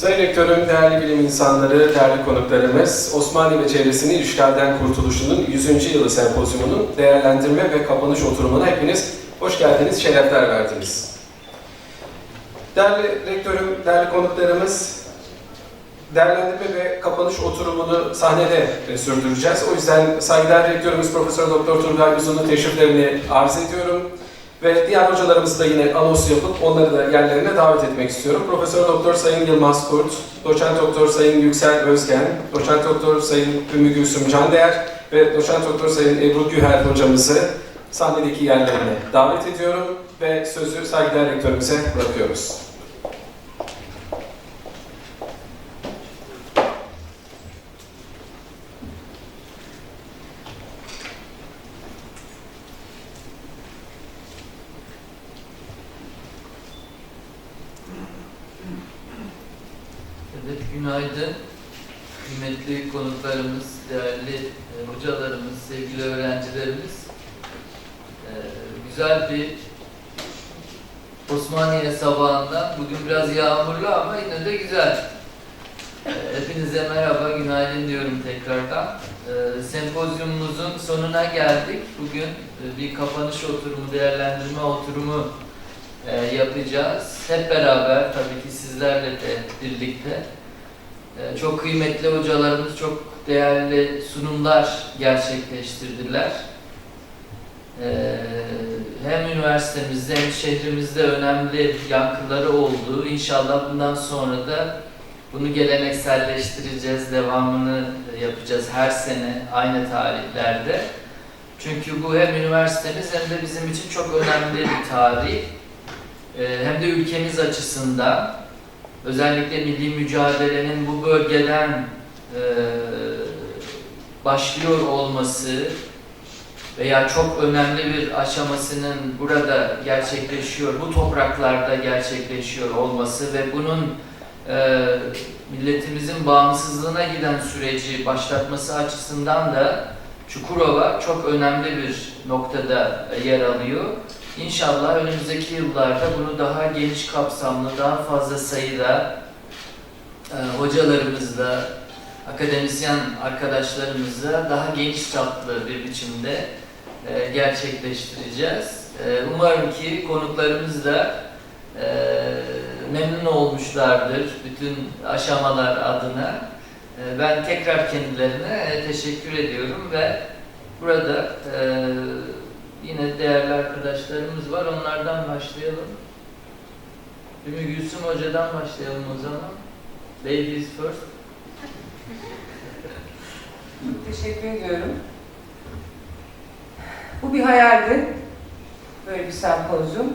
Sayın Rektörüm, değerli bilim insanları, değerli konuklarımız, Osmanlı ve çevresinin işgalden kurtuluşunun 100. yılı sempozyumunun değerlendirme ve kapanış oturumuna hepiniz hoş geldiniz, şerefler verdiniz. Değerli Rektörüm, değerli konuklarımız, değerlendirme ve kapanış oturumunu sahnede e, sürdüreceğiz. O yüzden saygıdeğer Rektörümüz Profesör Doktor Turgay Uzun'un teşriflerini arz ediyorum. Ve diğer hocalarımızı da yine anons yapıp onları da yerlerine davet etmek istiyorum. Profesör Doktor Sayın Yılmaz Kurt, Doçent Doktor Sayın Yüksel Özgen, Doçent Doktor Sayın Ümmü Gülsüm Candeğer ve Doçent Doktor Sayın Ebru Güher hocamızı sahnedeki yerlerine davet ediyorum ve sözü saygıdeğer rektörümüze bırakıyoruz. Günaydın. Kıymetli konuklarımız, değerli e, hocalarımız, sevgili öğrencilerimiz. E, güzel bir Osmaniye sabahından, bugün biraz yağmurlu ama yine de güzel. E, hepinize merhaba, günaydın diyorum tekrardan. Sempozyumumuzun sonuna geldik. Bugün bir kapanış oturumu, değerlendirme oturumu yapacağız. Hep beraber tabii ki sizlerle de birlikte. E, çok kıymetli hocalarımız çok değerli sunumlar gerçekleştirdiler. E, hem üniversitemizde hem şehrimizde önemli yankıları oldu. İnşallah bundan sonra da bunu gelenekselleştireceğiz, devamını yapacağız her sene aynı tarihlerde. Çünkü bu hem üniversitemiz hem de bizim için çok önemli bir tarih. Ee, hem de ülkemiz açısından özellikle milli mücadelenin bu bölgeden e, başlıyor olması veya çok önemli bir aşamasının burada gerçekleşiyor, bu topraklarda gerçekleşiyor olması ve bunun e, milletimizin bağımsızlığına giden süreci başlatması açısından da Çukurova çok önemli bir noktada yer alıyor. İnşallah önümüzdeki yıllarda bunu daha geniş kapsamlı, daha fazla sayıda e, hocalarımızla, akademisyen arkadaşlarımızla daha geniş çaplı bir biçimde e, gerçekleştireceğiz. E, umarım ki konuklarımız da e, memnun olmuşlardır bütün aşamalar adına. E, ben tekrar kendilerine e, teşekkür ediyorum ve burada e, Yine değerli arkadaşlarımız var. Onlardan başlayalım. Ümmü Gülsüm Hoca'dan başlayalım o zaman. Ladies first. Teşekkür ediyorum. Bu bir hayaldi. Böyle bir sempozyum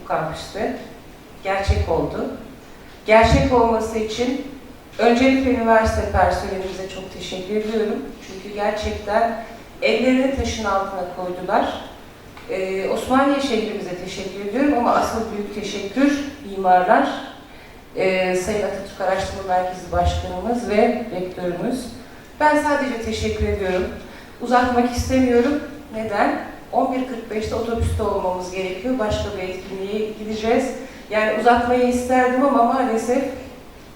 bu kampüste. Gerçek oldu. Gerçek olması için öncelikle üniversite personelimize çok teşekkür ediyorum. Çünkü gerçekten ellerini taşın altına koydular. Ee, Osmaniye şehrimize teşekkür ediyorum ama asıl büyük teşekkür mimarlar, e, Sayın Atatürk Araştırma Merkezi Başkanımız ve rektörümüz. Ben sadece teşekkür ediyorum. Uzatmak istemiyorum. Neden? 11.45'te otobüste olmamız gerekiyor. Başka bir etkinliğe gideceğiz. Yani uzatmayı isterdim ama maalesef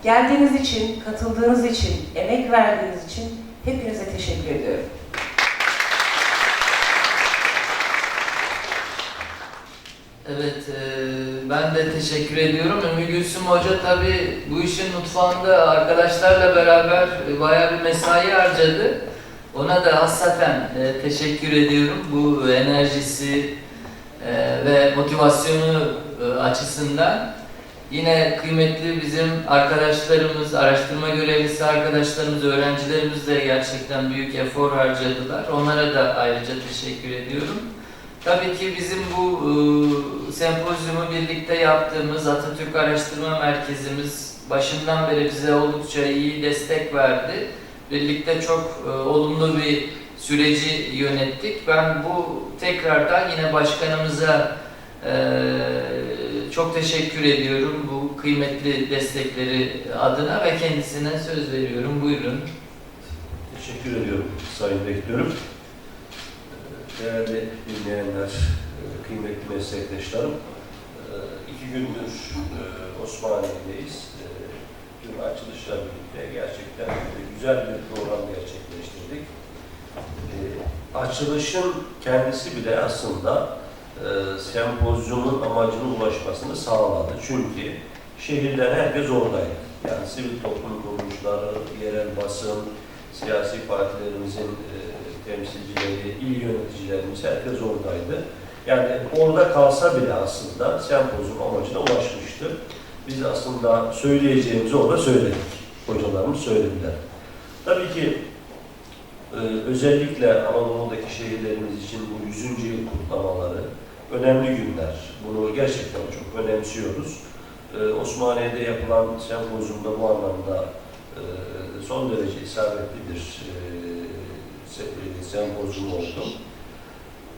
geldiğiniz için, katıldığınız için, emek verdiğiniz için hepinize teşekkür ediyorum. Evet, e, ben de teşekkür ediyorum. Ümmü Gülsüm Hoca tabii bu işin mutfağında arkadaşlarla beraber e, bayağı bir mesai harcadı. Ona da hassaten e, teşekkür ediyorum. Bu enerjisi e, ve motivasyonu e, açısından. Yine kıymetli bizim arkadaşlarımız, araştırma görevlisi arkadaşlarımız, öğrencilerimiz de gerçekten büyük efor harcadılar. Onlara da ayrıca teşekkür ediyorum. Tabii ki bizim bu e, sempozyumu birlikte yaptığımız Atatürk Araştırma Merkezimiz başından beri bize oldukça iyi destek verdi. Birlikte çok e, olumlu bir süreci yönettik. Ben bu tekrardan yine başkanımıza e, çok teşekkür ediyorum bu kıymetli destekleri adına ve kendisine söz veriyorum. Buyurun. Teşekkür ediyorum Sayın Rektörüm. Değerli dinleyenler, kıymetli meslektaşlarım, iki gündür Osmaniye'deyiz. dün açılışla birlikte gerçekten güzel bir program gerçekleştirdik. E, açılışın kendisi bile aslında e, sempozyumun amacına ulaşmasını sağladı. Çünkü şehirden herkes oradaydı. Yani sivil toplum kuruluşları, yerel basın, siyasi partilerimizin e, temsilcileri, il yöneticilerimiz herkes oradaydı. Yani orada kalsa bile aslında sempozyum amacına ulaşmıştı. Biz aslında söyleyeceğimizi orada söyledik. Hocalarımız söylediler. Tabii ki e, özellikle Anadolu'daki şehirlerimiz için bu 100. yıl kutlamaları önemli günler. Bunu gerçekten çok önemsiyoruz. E, Osmaniye'de yapılan sempozyumda bu anlamda e, son derece isabetli bir e, sempozyum oldu.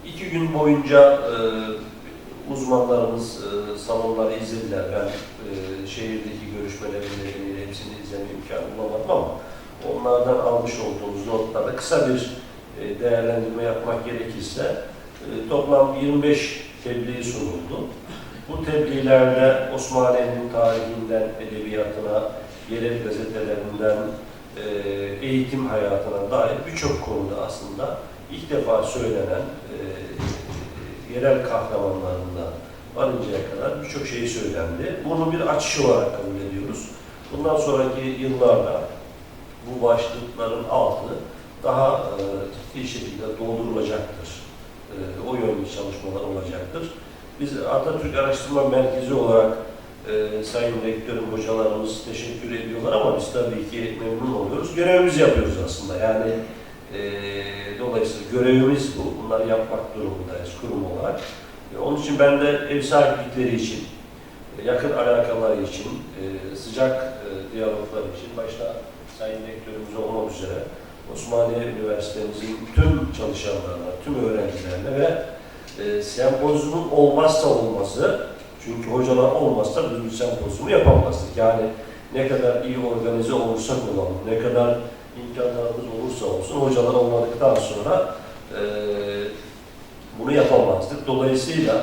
İki gün boyunca e, uzmanlarımız e, salonları izlediler. Ben e, şehirdeki görüşmelerin hepsini izleme imkanı bulamadım ama onlardan almış olduğumuz notlarda kısa bir e, değerlendirme yapmak gerekirse e, toplam 25 tebliğ sunuldu. Bu tebliğlerde Osmaniye'nin tarihinden edebiyatına, yerel gazetelerinden e, eğitim hayatına dair birçok konuda aslında ilk defa söylenen e, yerel kahramanlarından varıncaya kadar birçok şey söylendi. Bunu bir açış olarak kabul ediyoruz. Bundan sonraki yıllarda bu başlıkların altı daha e, ciddi şekilde doldurulacaktır. E, o yönlü çalışmalar olacaktır. Biz Atatürk Araştırma Merkezi olarak e, Sayın Rektörüm, hocalarımız teşekkür ediyorlar ama biz tabii ki memnun oluyoruz. Görevimizi yapıyoruz aslında. Yani e, dolayısıyla görevimiz bu. Bunları yapmak durumundayız kurum olarak. E, onun için ben de ev sahiplikleri için, e, yakın alakaları için, e, sıcak e, diyaloglar için başta Sayın Rektörümüz olmak üzere Osmaniye Üniversitemizin tüm çalışanlarına, tüm öğrencilerine ve e, sempozyumun olmazsa olması, çünkü hocalar olmazsa biz bu sempozyumu yapamazdık. Yani ne kadar iyi organize olursak olalım, ne kadar imkanlarımız olursa olsun, hocalar olmadıktan sonra e, bunu yapamazdık. Dolayısıyla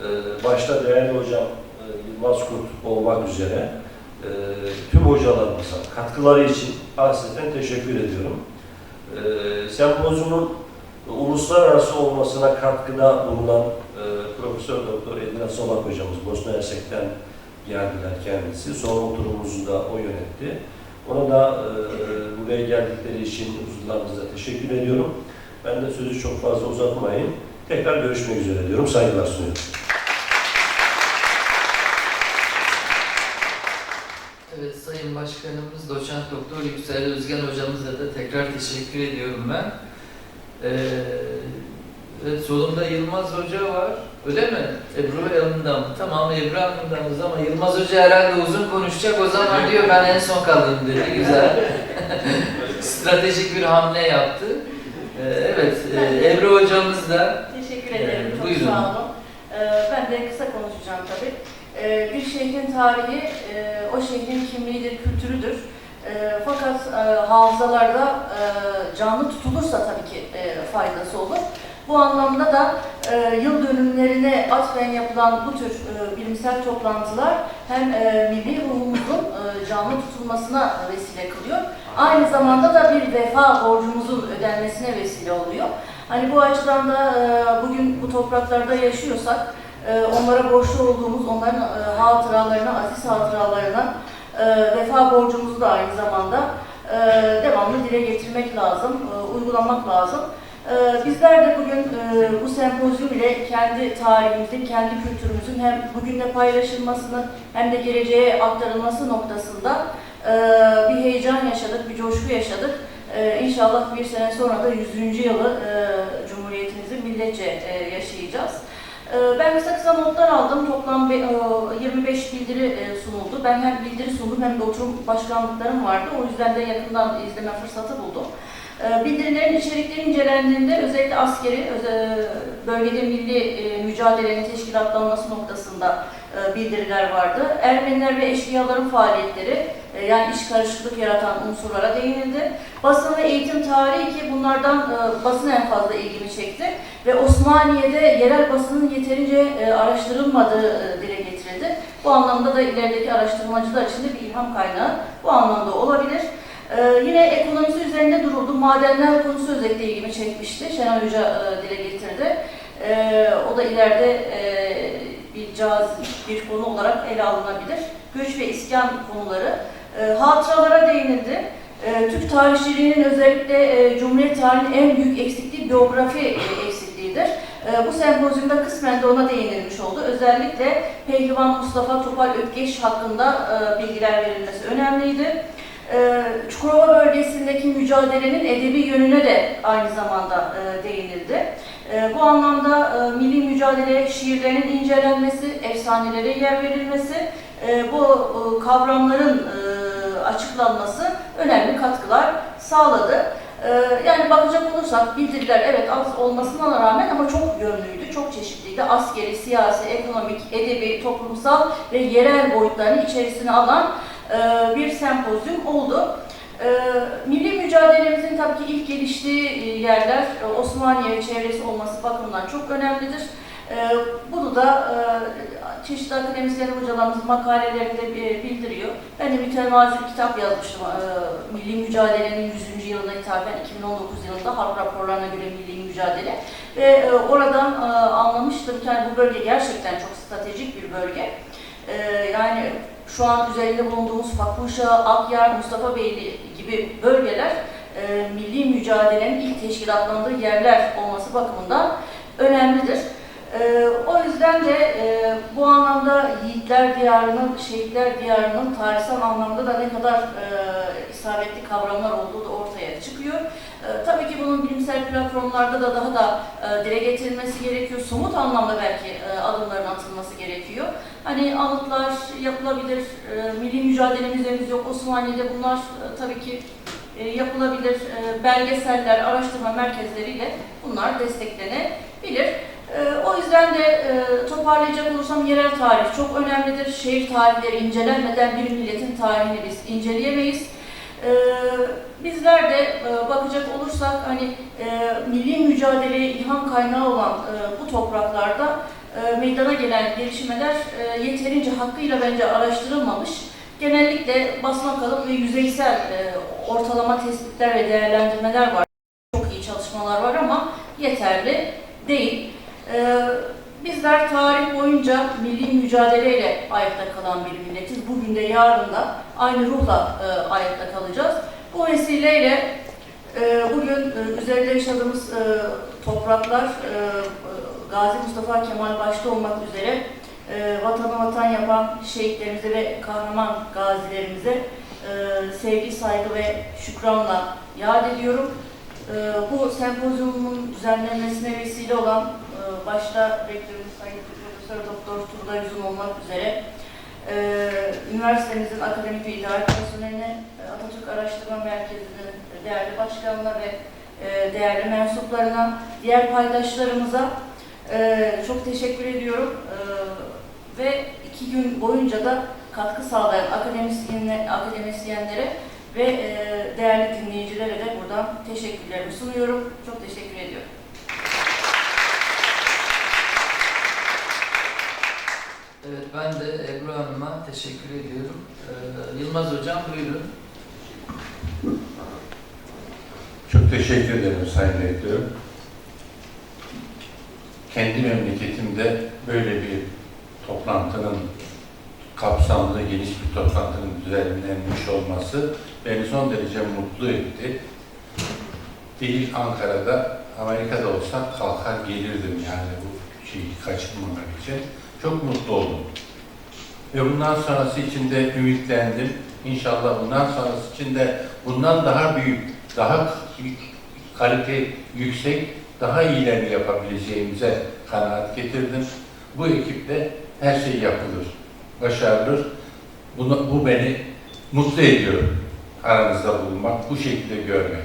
e, başta değerli hocam e, Yılmaz Kurt olmak üzere e, tüm hocalarımıza katkıları için hasreten teşekkür ediyorum. E, sempozyumun uluslararası olmasına katkıda bulunan Profesör Doktor Edina Solak hocamız Bosna Hersek'ten geldiler kendisi. Son oturumumuzu da o yönetti. Ona da e, buraya geldikleri için huzurlarınızda teşekkür ediyorum. Ben de sözü çok fazla uzatmayayım. Tekrar görüşmek üzere diyorum. Saygılar sunuyorum. Evet Sayın Başkanımız Doçent Doktor Yüksel Özgen hocamıza da tekrar teşekkür ediyorum ben. Ee, evet, solumda Yılmaz Hoca var. Öyle mi? Ebru yanında mı? Tamam Ebru yanındamız ama Yılmaz Hoca herhalde uzun konuşacak. O zaman diyor ben en son kalayım dedi. Güzel. Stratejik bir hamle yaptı. Ee, evet, e, Ebru hocamız da Teşekkür ederim. Ee, Çok buyurun. sağ olun. Ee, ben de kısa konuşacağım tabii. Ee, bir şehrin tarihi, e, o şehrin kimliğidir, kültürüdür. E, fakat e, hafızalarda e, canlı tutulursa tabii ki e, faydası olur. Bu anlamda da e, yıl dönümlerine atfen yapılan bu tür e, bilimsel toplantılar hem e, milli ruhumuzun e, canlı tutulmasına vesile kılıyor. Aynı zamanda da bir vefa borcumuzun ödenmesine vesile oluyor. Hani bu açıdan da e, bugün bu topraklarda yaşıyorsak e, onlara borçlu olduğumuz, onların e, hatıralarına, aziz hatıralarına e, vefa borcumuzu da aynı zamanda e, devamlı dile getirmek lazım, e, uygulamak lazım. E, Bizler de bugün e, bu sempozyum ile kendi tarihimizin, kendi kültürümüzün hem bugünle paylaşılmasını hem de geleceğe aktarılması noktasında e, bir heyecan yaşadık, bir coşku yaşadık. Ee, inşallah bir sene sonra da 100. yılı e, Cumhuriyetimizi milletçe e, yaşayacağız. Ee, ben kısa kısa notlar aldım. Toplam be- e, 25 bildiri e, sunuldu. Ben hem bildiri sundum hem de oturum başkanlıklarım vardı. O yüzden de yakından izleme fırsatı buldum. Ee, Bildirilerin içerikleri incelendiğinde özellikle askeri, öze- bölgede milli e, mücadelenin teşkilatlanması noktasında e, bildiriler vardı. Ermeniler ve eşkıyaların faaliyetleri, e, yani iş karışıklık yaratan unsurlara değinildi. Basın ve eğitim tarihi ki bunlardan e, basın en fazla ilgimi çekti ve Osmaniye'de yerel basının yeterince e, araştırılmadığı e, dile getirildi. Bu anlamda da ilerideki araştırmacılar için de bir ilham kaynağı bu anlamda olabilir. Ee, yine ekonomisi üzerinde duruldu. Madenler konusu özellikle ilgimi çekmişti. Şenay Hoca e, dile getirdi. Ee, o da ileride e, bir cazip bir konu olarak ele alınabilir. Göç ve iskan konuları. E, hatıralara değinildi. E, Türk tarihçiliğinin özellikle e, Cumhuriyet tarihinin en büyük eksikliği biyografi e, eksikliğidir. E, bu sempozyumda kısmen de ona değinilmiş oldu. Özellikle Pehlivan Mustafa Topal Ökkeş hakkında e, bilgiler verilmesi önemliydi. E, Çukurova bölgesindeki mücadelenin edebi yönüne de aynı zamanda e, değinildi. E, bu anlamda e, milli mücadele şiirlerinin incelenmesi, efsanelere yer verilmesi, e, bu kavramların açıklanması önemli katkılar sağladı. E, yani bakacak olursak bildiriler evet az olmasına rağmen ama çok yönlüydü, çok çeşitliydi. Askeri, siyasi, ekonomik, edebi, toplumsal ve yerel boyutlarını içerisine alan e, bir sempozyum oldu. E, milli mücadelemizin tabii ki ilk geliştiği e, yerler Osmaniye çevresi olması bakımından çok önemlidir. Bunu da çeşitli akademisyen hocalarımız makalelerinde bildiriyor. Ben de mütevazi bir kitap yazmıştım. Milli mücadelenin 100. yılına ithafen 2019 yılında harp raporlarına göre milli mücadele. Ve oradan e, anlamıştım ki yani bu bölge gerçekten çok stratejik bir bölge. Yani şu an üzerinde bulunduğumuz Fakuşa, Akyar, Mustafa Beyli gibi bölgeler e, milli mücadelenin ilk teşkilatlandığı yerler olması bakımından önemlidir. E, o yüzden de e, bu anlamda Yiğitler Diyarı'nın, Şehitler Diyarı'nın tarihsel anlamda da ne kadar e, isabetli kavramlar olduğu da ortaya çıkıyor. E, tabii ki bunun bilimsel platformlarda da daha da e, dile getirilmesi gerekiyor. Somut anlamda belki e, adımların atılması gerekiyor. Hani anıtlar yapılabilir, e, milli mücadelemiz henüz yok. Osmaniye'de bunlar e, tabii ki yapılabilir. E, belgeseller, araştırma merkezleriyle bunlar desteklenebilir. O yüzden de toparlayacak olursam yerel tarih çok önemlidir. Şehir tarihleri incelenmeden bir milletin tarihini biz inceleyemeyiz. E, bizler de e, bakacak olursak hani e, milli mücadeleye ilham kaynağı olan e, bu topraklarda e, meydana gelen gelişmeler e, yeterince hakkıyla bence araştırılmamış. Genellikle basma kalıp ve yüzeysel e, ortalama tespitler ve değerlendirmeler var. Çok iyi çalışmalar var ama yeterli değil. E, bizler tarih boyunca milli mücadeleyle ayakta kalan bir milletiz. Bugün de yarın da aynı ruhla e, ayakta kalacağız. Bu vesileyle e, bugün e, üzerinde yaşadığımız e, topraklar e, Gazi Mustafa Kemal başta olmak üzere e, vatanı vatan yapan şehitlerimize ve kahraman gazilerimize e, sevgi, saygı ve şükranla yad ediyorum. E, bu sempozyumun düzenlenmesine vesile olan e, başta rektörümüz Sayın Profesör Doktor Turgay Uzun olmak üzere e, üniversitemizin akademik ve idari personeline, e, Atatürk Araştırma Merkezi'nin değerli başkanına ve e, değerli mensuplarına, diğer paydaşlarımıza ee, çok teşekkür ediyorum Ee, ve iki gün boyunca da katkı sağlayan akademisyenler, akademisyenlere ve e, değerli dinleyicilere de buradan teşekkürlerimi sunuyorum. Çok teşekkür ediyorum. Evet ben de Ebru Hanım'a teşekkür ediyorum. Ee, Yılmaz Hocam buyurun. Çok teşekkür ederim Sayın Rektörüm. Kendi memleketimde böyle bir toplantının kapsamlı, geniş bir toplantının düzenlenmiş olması beni son derece mutlu etti. Değil Ankara'da, Amerika'da olsam kalkar gelirdim yani bu şeyi kaçırmamak için. Çok mutlu oldum. Ve bundan sonrası için de ümitlendim. İnşallah bundan sonrası için de bundan daha büyük, daha kalite yüksek, daha iyilerini yapabileceğimize kanaat getirdim. Bu ekiple her şey yapılır, başarılır. Bunu, bu beni mutlu ediyor aranızda bulunmak, bu şekilde görmek.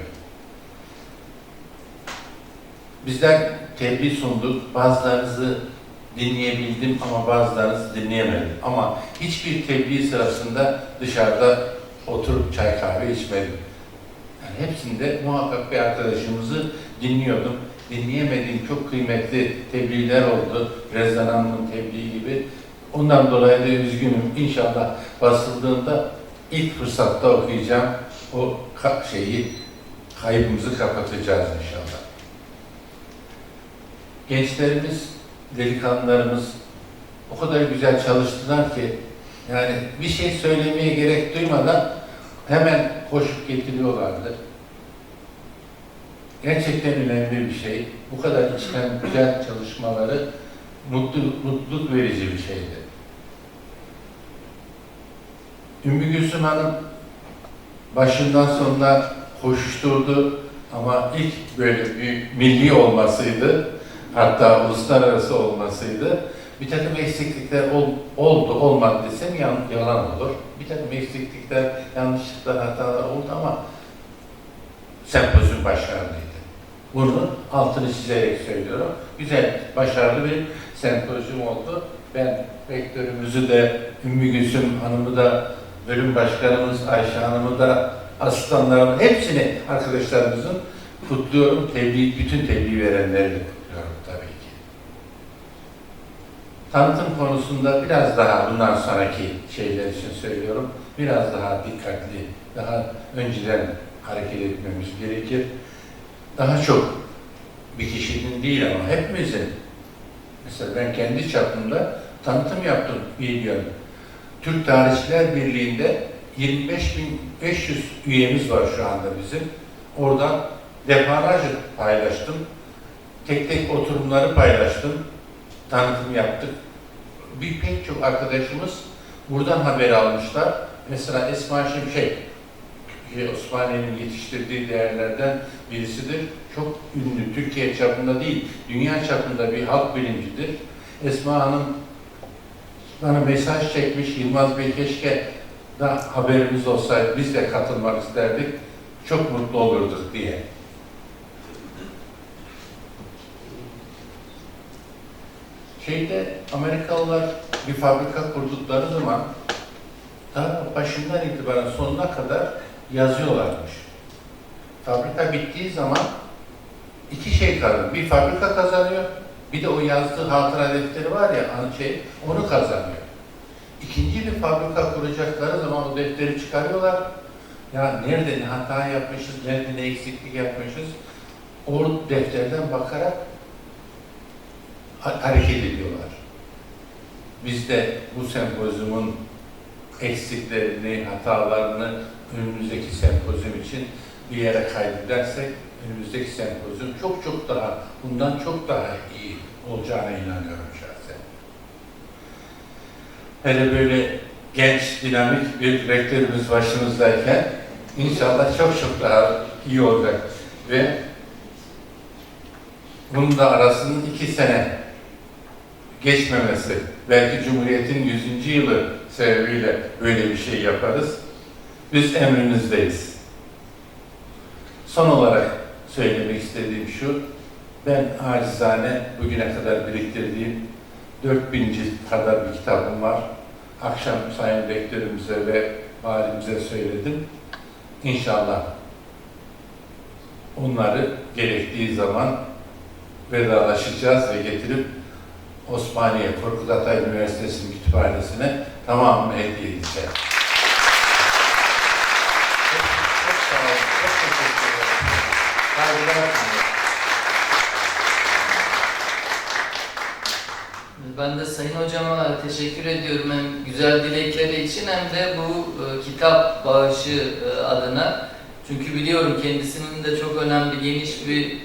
Bizler tebliğ sunduk, bazılarınızı dinleyebildim ama bazılarınızı dinleyemedim. Ama hiçbir tebliğ sırasında dışarıda oturup çay kahve içmedim. Yani hepsinde muhakkak bir arkadaşımızı dinliyordum. Dinleyemediğim çok kıymetli tebliğler oldu. Rezan Hanım'ın tebliği gibi. Ondan dolayı da üzgünüm. İnşallah basıldığında ilk fırsatta okuyacağım. O şeyi, kaybımızı kapatacağız inşallah. Gençlerimiz, delikanlılarımız o kadar güzel çalıştılar ki yani bir şey söylemeye gerek duymadan hemen koşup getiriyorlardı. Gerçekten önemli bir şey. Bu kadar içten güzel çalışmaları mutlu, mutluluk verici bir şeydi. Ümmü Gülsüm Hanım başından sonuna koşuşturdu ama ilk böyle büyük milli olmasıydı, hatta uluslararası olmasıydı. Bir takım eksiklikler ol- oldu, olmadı desem yan- yalan olur. Bir takım eksiklikler, yanlışlıklar, hatalar oldu ama sempozyum başarılıydı. Bunu altını çizerek söylüyorum. Güzel, başarılı bir sempozyum oldu. Ben rektörümüzü de, Ümmü Gülsüm Hanım'ı da, bölüm başkanımız Ayşe Hanım'ı da, asistanlarımı, hepsini arkadaşlarımızın kutluyorum. Tebliğ, bütün tebliğ verenleri de kutluyorum tabii ki. Tanıtım konusunda biraz daha bundan sonraki şeyler için söylüyorum. Biraz daha dikkatli, daha önceden hareket etmemiz gerekir. Daha çok bir kişinin değil ama hepimizin. Mesela ben kendi çapımda tanıtım yaptım yıl. Türk Tarihçiler Birliği'nde 25.500 üyemiz var şu anda bizim. Oradan deparaj paylaştım. Tek tek oturumları paylaştım. Tanıtım yaptık. Bir pek çok arkadaşımız buradan haber almışlar. Mesela Esma Şimşek, Osmaniye'nin yetiştirdiği değerlerden birisidir. Çok ünlü, Türkiye çapında değil, dünya çapında bir halk bilimcidir. Esma Hanım bana mesaj çekmiş, Yılmaz Bey keşke da haberimiz olsaydı, biz de katılmak isterdik, çok mutlu olurduk diye. Şeyde Amerikalılar bir fabrika kurdukları zaman daha başından itibaren sonuna kadar yazıyorlarmış. Fabrika bittiği zaman iki şey kalır. Bir fabrika kazanıyor, bir de o yazdığı hatıra defteri var ya, şey, onu kazanıyor. İkinci bir fabrika kuracakları zaman o defteri çıkarıyorlar. Ya nerede ne hata yapmışız, nerede ne eksiklik yapmışız, o defterden bakarak hareket ediyorlar. Biz de bu sempozyumun eksiklerini, hatalarını önümüzdeki sempozyum için bir yere kaydedersek önümüzdeki sempozyum çok çok daha, bundan çok daha iyi olacağına inanıyorum şahsen. Hele böyle genç, dinamik bir rektörümüz başımızdayken inşallah çok çok daha iyi olacak ve bunun da arasının iki sene geçmemesi, belki Cumhuriyet'in 100. yılı sebebiyle böyle bir şey yaparız. Biz emrinizdeyiz. Son olarak söylemek istediğim şu, ben acizane bugüne kadar biriktirdiğim 4000 cilt kadar bir kitabım var. Akşam Sayın Rektörümüze ve valimize söyledim. İnşallah onları gerektiği zaman vedalaşacağız ve getirip Osmaniye Korkut Atay Üniversitesi'nin kütüphanesine tamamını hediye edeceğim. Çok, sağ olun, çok. Ben de Sayın Hocama teşekkür ediyorum hem güzel dilekleri için hem de bu e, kitap bağışı e, adına. Çünkü biliyorum kendisinin de çok önemli geniş bir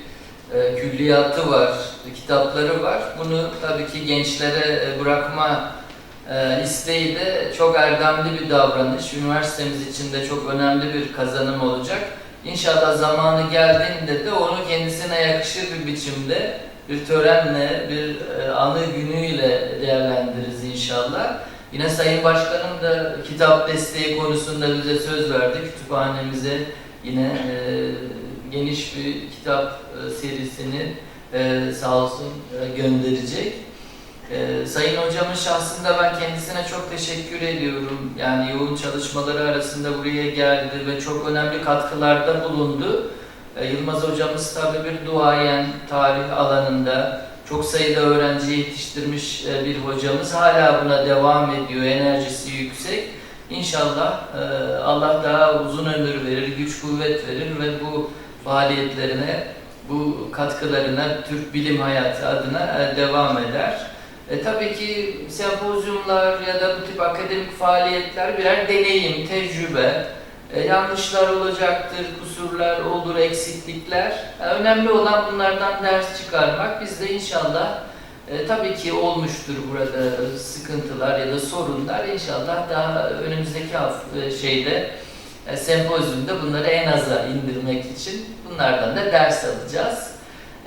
e, külliyatı var, kitapları var. Bunu tabii ki gençlere e, bırakma e, isteği de çok erdemli bir davranış. Üniversitemiz için de çok önemli bir kazanım olacak. İnşallah zamanı geldiğinde de onu kendisine yakışır bir biçimde bir törenle, bir e, anı günüyle değerlendiririz inşallah. Yine Sayın Başkanım da kitap desteği konusunda bize söz verdi. Kütüphanemize yine geniş bir kitap serisini e, sağ olsun e, gönderecek. E, Sayın Hocamın şahsında ben kendisine çok teşekkür ediyorum. Yani yoğun çalışmaları arasında buraya geldi ve çok önemli katkılarda bulundu. E, Yılmaz hocamız tabii bir duayen tarih alanında çok sayıda öğrenci yetiştirmiş e, bir hocamız. Hala buna devam ediyor, enerjisi yüksek. İnşallah e, Allah daha uzun ömür verir, güç kuvvet verir ve bu faaliyetlerine, bu katkılarına Türk bilim hayatı adına e, devam eder. E, tabii ki sempozyumlar ya da bu tip akademik faaliyetler birer deneyim, tecrübe. E, yanlışlar olacaktır, kusurlar olur, eksiklikler. E, önemli olan bunlardan ders çıkarmak. Biz de inşallah e, tabii ki olmuştur burada sıkıntılar ya da sorunlar. İnşallah daha önümüzdeki hafta şeyde e, sempozyumda bunları en aza indirmek için bunlardan da ders alacağız.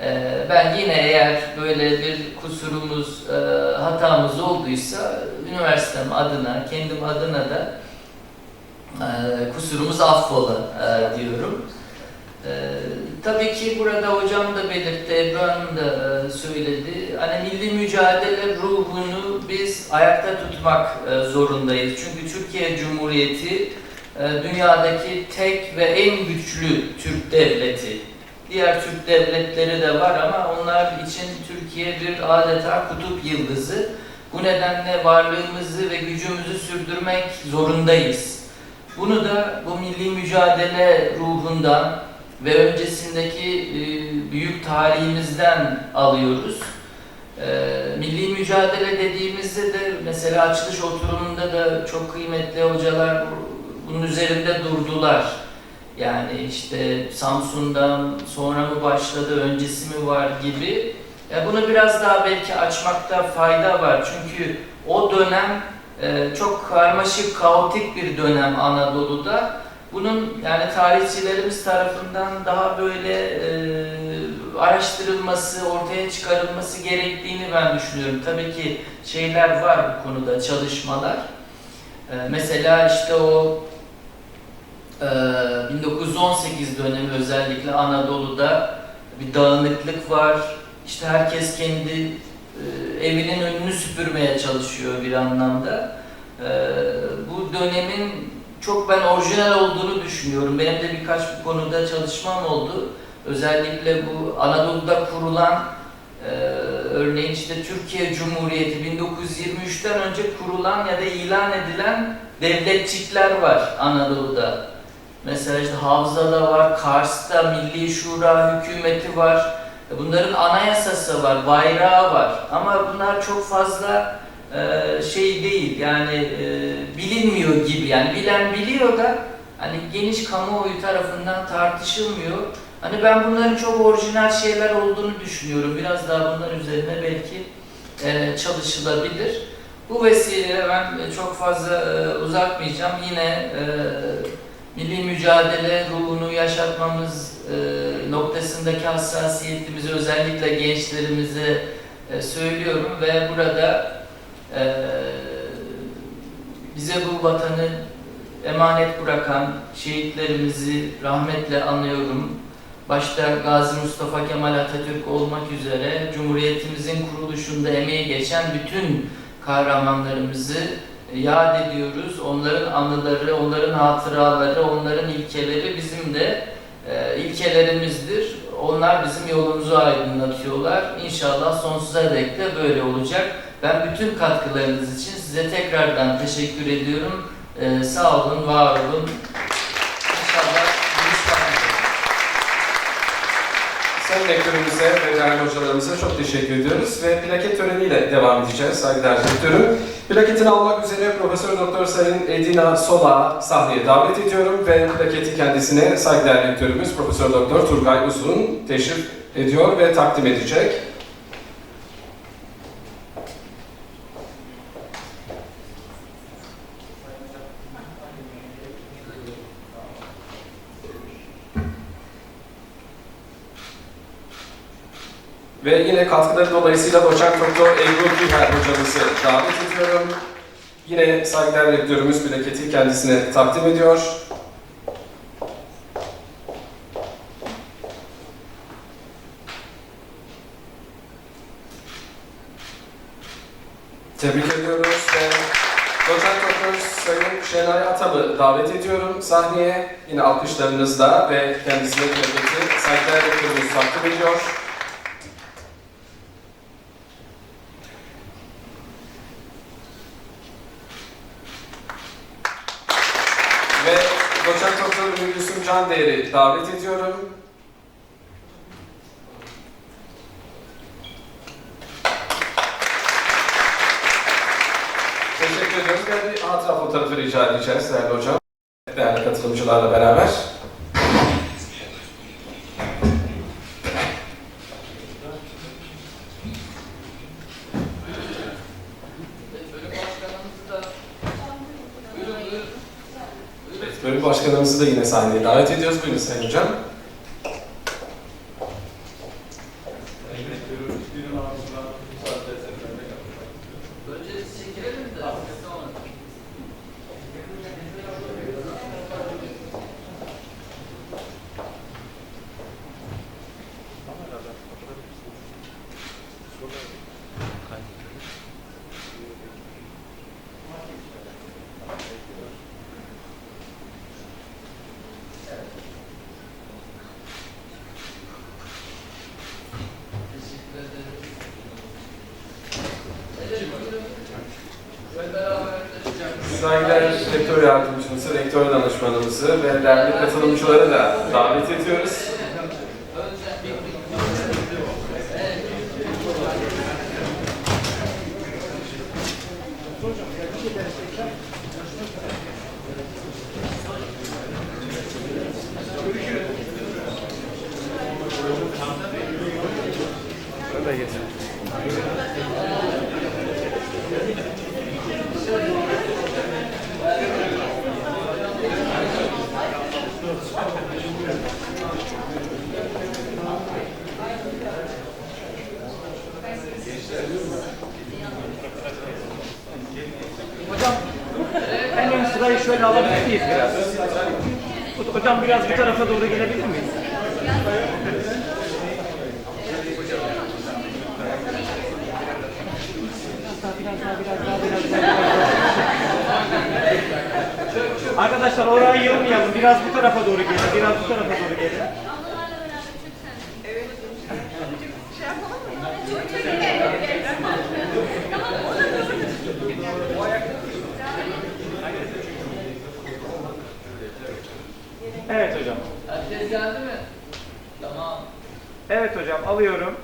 E, ben yine eğer böyle bir kusurumuz, e, hatamız olduysa üniversitem adına, kendim adına da e, kusurumuz affola e, diyorum. E, tabii ki burada hocam da belirtti, Ebru Hanım da e, söyledi. Hani milli mücadele ruhunu biz ayakta tutmak e, zorundayız. Çünkü Türkiye Cumhuriyeti dünyadaki tek ve en güçlü Türk devleti. Diğer Türk devletleri de var ama onlar için Türkiye bir adeta kutup yıldızı. Bu nedenle varlığımızı ve gücümüzü sürdürmek zorundayız. Bunu da bu milli mücadele ruhundan ve öncesindeki e, büyük tarihimizden alıyoruz. E, milli mücadele dediğimizde de mesela açılış oturumunda da çok kıymetli hocalar bunun üzerinde durdular. Yani işte Samsun'dan sonra mı başladı, öncesi mi var gibi. Ya bunu biraz daha belki açmakta fayda var. Çünkü o dönem e, çok karmaşık, kaotik bir dönem Anadolu'da. Bunun yani tarihçilerimiz tarafından daha böyle e, araştırılması, ortaya çıkarılması gerektiğini ben düşünüyorum. Tabii ki şeyler var bu konuda, çalışmalar. E, mesela işte o 1918 dönemi özellikle Anadolu'da bir dağınıklık var. İşte herkes kendi e, evinin önünü süpürmeye çalışıyor bir anlamda. E, bu dönemin çok ben orijinal olduğunu düşünüyorum. Benim de birkaç bu konuda çalışmam oldu. Özellikle bu Anadolu'da kurulan e, örneğin işte Türkiye Cumhuriyeti 1923'ten önce kurulan ya da ilan edilen devletçikler var Anadolu'da. Mesela işte Havza'da var, Kars'ta Milli Şura hükümeti var. Bunların anayasası var, bayrağı var. Ama bunlar çok fazla e, şey değil yani e, bilinmiyor gibi yani bilen biliyor da hani geniş kamuoyu tarafından tartışılmıyor. Hani ben bunların çok orijinal şeyler olduğunu düşünüyorum. Biraz daha bunlar üzerine belki e, çalışılabilir. Bu vesileyle ben e, çok fazla e, uzatmayacağım. Yine e, milli mücadele ruhunu yaşatmamız e, noktasındaki hassasiyetimizi özellikle gençlerimize e, söylüyorum ve burada ee, bize bu vatanı emanet bırakan şehitlerimizi rahmetle anıyorum. Başta Gazi Mustafa Kemal Atatürk olmak üzere Cumhuriyetimizin kuruluşunda emeği geçen bütün kahramanlarımızı yad ediyoruz. Onların anıları, onların hatıraları, onların ilkeleri bizim de e, ilkelerimizdir. Onlar bizim yolumuzu aydınlatıyorlar. İnşallah sonsuza dek de böyle olacak. Ben bütün katkılarınız için size tekrardan teşekkür ediyorum. Ee, sağ olun, var olun. İnşallah. Sayın Rektörümüze ve değerli hocalarımıza çok teşekkür ediyoruz ve plaket töreniyle devam edeceğiz saygıdeğer rektörüm. Plaketini almak üzere Profesör Doktor Sayın Edina Sola sahneye davet ediyorum ve plaketi kendisine saygıdeğer rektörümüz Profesör Doktor Turgay Uzun teşrif ediyor ve takdim edecek. Ve yine katkıları dolayısıyla doçent doktor Ebru Güher hocamızı davet ediyorum. Yine saygıdeğer rektörümüz plaketi kendisine takdim ediyor. Tebrik ediyoruz ve doçent doktor Sayın Şenay Atab'ı davet ediyorum sahneye. Yine alkışlarınızla ve kendisine plaketi saygıdeğer rektörümüz takdim ediyor. fotoğrafı Gülsüm Can Değer'i davet ediyorum. Teşekkür ediyoruz. Ve bir hatıra fotoğrafı rica edeceğiz değerli hocam. Değerli katılımcılarla beraber. Bölüm başkanımızı da buyurun buyurun. Evet, bölüm başkanımızı da yine sahneye davet ediyoruz. Buyurun Sayın Hocam. Önce biz çekilelim de sonra. Teşekkür ederim. Evet, buyurun. Ve beraber Saygıdeğer rektör yardımcımızı, rektör danışmanımızı ve değerli katılımcıları da davet ediyoruz. En ön sırayı şöyle alabilir miyiz biraz? Hocam biraz bu tarafa doğru gelebilir miyiz? Arkadaşlar orayı yılmayalım. Biraz bu tarafa doğru gelin. Biraz bu tarafa doğru gelin. Evet hocam. Herkes geldi mi? Tamam. Evet hocam alıyorum.